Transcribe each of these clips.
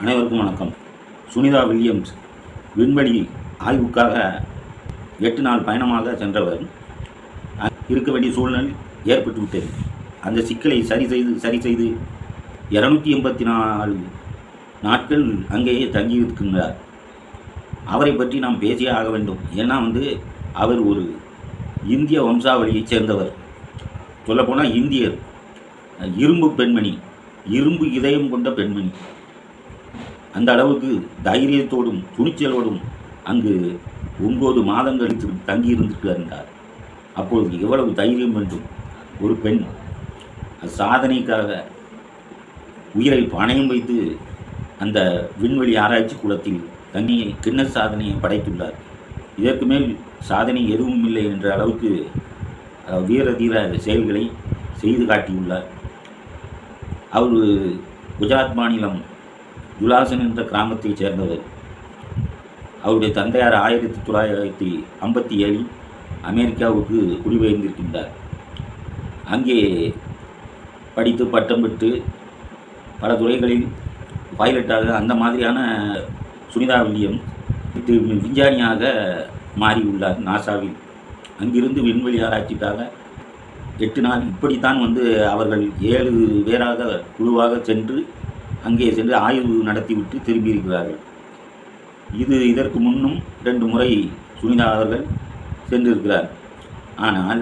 அனைவருக்கும் வணக்கம். சுனிதா வில்லியம்ஸ் விண்வெளி ஆய்வுக்காக எட்டு நாள் பயணமாக சென்றவர். இருக்க வேண்டிய சூழ்நிலை ஏற்பட்டுவிட்டது அந்த சிக்கலை சரி செய்து சரி செய்து இரநூத்தி எண்பத்தி நாலு நாட்கள் அங்கேயே தங்கியிருக்கின்றார். அவரை பற்றி நாம் பேசியே ஆக வேண்டும். ஏன்னா வந்து அவர் ஒரு இந்திய வம்சாவளியைச் சேர்ந்தவர். சொல்லப்போனால் இந்தியர். இரும்பு பெண்மணி. இரும்பு இதயம் கொண்ட பெண்மணி. அந்த அளவுக்கு தைரியத்தோடும் துணிச்சலோடும் அங்கு ஒன்பது மாதங்கள் திரு- தங்கியிருந்திருக்கிறார் அப்பொழுது எவ்வளவு தைரியம் என்றும் ஒரு பெண் சாதனைக்காக உயிரை பணயம் வைத்து அந்த விண்வெளி ஆராய்ச்சி குளத்தில் தண்ணியை கிண்ண சாதனையை படைத்துள்ளார். இதற்கு மேல் சாதனை எதுவும் இல்லை என்ற அளவுக்கு வீர தீர செயல்களை செய்து காட்டியுள்ளார். அவர் குஜராத் மாநிலம் உலாசன் என்ற கிராமத்தைச் சேர்ந்தவர். அவருடைய தந்தையார் ஆயிரத்தி தொள்ளாயிரத்தி ஐம்பத்தி ஏழில் அமெரிக்காவுக்கு குடிபெயர்ந்திருக்கின்றார். அங்கே படித்து பட்டம் பெற்று பல துறைகளில் பைலட்டாக அந்த மாதிரியான சுனிதா வில்லியம் விஞ்ஞானியாக மாறியுள்ளார் நாசாவில். அங்கிருந்து விண்வெளி ஆராய்ச்சிக்காக எட்டு நாள் இப்படித்தான் வந்து அவர்கள் ஏழு பேராக குழுவாக சென்று அங்கே சென்று ஆய்வு நடத்திவிட்டு திரும்பியிருக்கிறார்கள். இது இதற்கு முன்னும் ரெண்டு முறை சுனிதா அவர்கள் சென்றிருக்கிறார். ஆனால்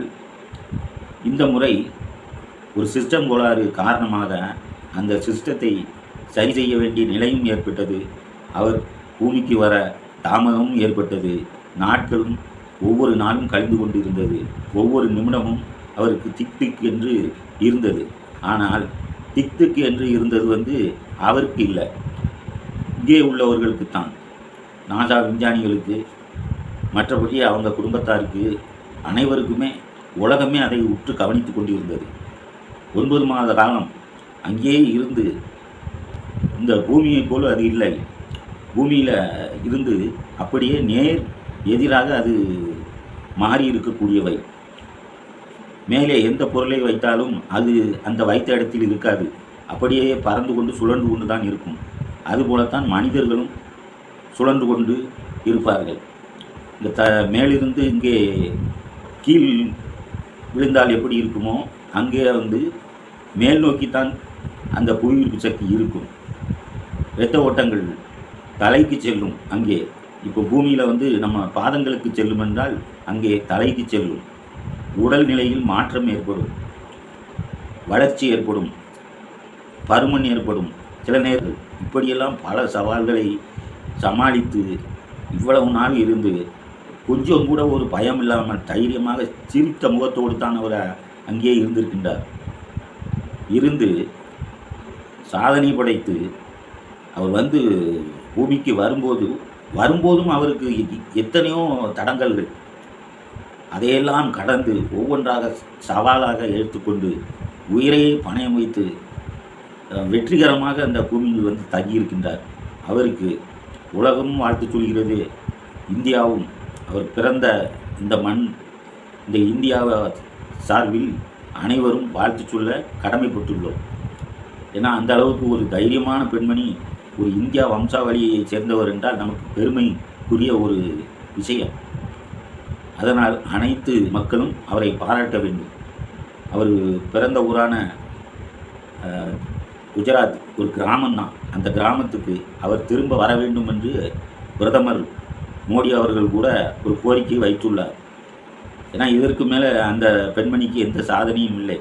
இந்த முறை ஒரு சிஸ்டம் கோளாறு காரணமாக அந்த சிஸ்டத்தை சரி செய்ய வேண்டிய நிலையும் ஏற்பட்டது. அவர் பூமிக்கு வர தாமதமும் ஏற்பட்டது. நாட்களும் ஒவ்வொரு நாளும் கழிந்து கொண்டிருந்தது. ஒவ்வொரு நிமிடமும் அவருக்கு திக் திக் என்று இருந்தது. ஆனால் திக் என்று இருந்தது வந்து அவருக்கு இல்லை. இங்கே உள்ளவர்களுக்கு தான். நாசா விஞ்ஞானிகளுக்கு மற்றபடி அவங்க குடும்பத்தாருக்கு அனைவருக்குமே உலகமே அதை உற்று கவனித்து கொண்டிருந்தது. ஒன்பது மாத காலம் அங்கேயே இருந்து இந்த பூமியை போல அது இல்லை. பூமியில் இருந்து அப்படியே நேர் எதிராக அது மாறி இருக்கக்கூடியவை மேலே எந்த பொருளை வைத்தாலும் அது அந்த வைத்த இடத்தில் இருக்காது. அப்படியே பறந்து கொண்டு சுழன்று கொண்டு தான் இருக்கும் அதுபோலத்தான் மனிதர்களும் சுழன்று கொண்டு இருப்பார்கள். இந்த த மேலிருந்து இங்கே கீழ் விழுந்தால் எப்படி இருக்குமோ அங்கே வந்து மேல் நோக்கித்தான் அந்த புவியீர்ப்பு சக்தி இருக்கும். இரத்த ஓட்டங்கள் தலைக்கு செல்லும் அங்கே. இப்போ பூமியில் வந்து நம்ம பாதங்களுக்கு செல்லும் என்றால் அங்கே தலைக்கு செல்லும். உடல் நிலையில் மாற்றம் ஏற்படும். வளர்ச்சி ஏற்படும். பருமன் ஏற்படும். சில நேரம் இப்படியெல்லாம் பல சவால்களை சமாளித்து இவ்வளவு நாள் இருந்து கொஞ்சம் கூட ஒரு பயம் இல்லாமல் தைரியமாக சிரித்த முகத்தோடு தான் அவர் அங்கேயே இருந்திருக்கின்றார். இருந்து சாதனை படைத்து அவர் வந்து பூமிக்கு வரும்போது வரும்போதும் அவருக்கு எத்தனையோ தடங்கல்கள் அதையெல்லாம் கடந்து ஒவ்வொன்றாக சவாலாக எடுத்துக்கொண்டு உயிரையே பணயம் வைத்து வெற்றிகரமாக அந்த பூமியில் வந்து தங்கியிருக்கின்றார். அவருக்கு உலகமும் வாழ்த்து சொல்கிறது. இந்தியாவும் அவர் பிறந்த இந்த மண் இந்த இந்தியாவை சார்பில் அனைவரும் வாழ்த்து சொல்ல கடமைப்பட்டுள்ளோம். ஏன்னா அந்த அளவுக்கு ஒரு தைரியமான பெண்மணி ஒரு இந்தியா வம்சாவளியை சேர்ந்தவர் என்றால் நமக்கு பெருமைக்குரிய ஒரு விஷயம். அதனால் அனைத்து மக்களும் அவரை பாராட்ட வேண்டும். அவர் பிறந்த ஊரான குஜராத் ஒரு கிராமம்தான். அந்த கிராமத்துக்கு அவர் திரும்ப வர வேண்டும் என்று பிரதமர் மோடி அவர்கள் கூட ஒரு கோரிக்கை வைத்துள்ளார். ஏன்னா இதற்கு மேலே அந்த பெண்மணிக்கு எந்த சாதனையும் இல்லை.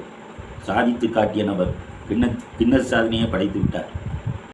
சாதித்து காட்டிய நபர் கிண்ண கிண்ண சாதனையை படைத்து விட்டார்.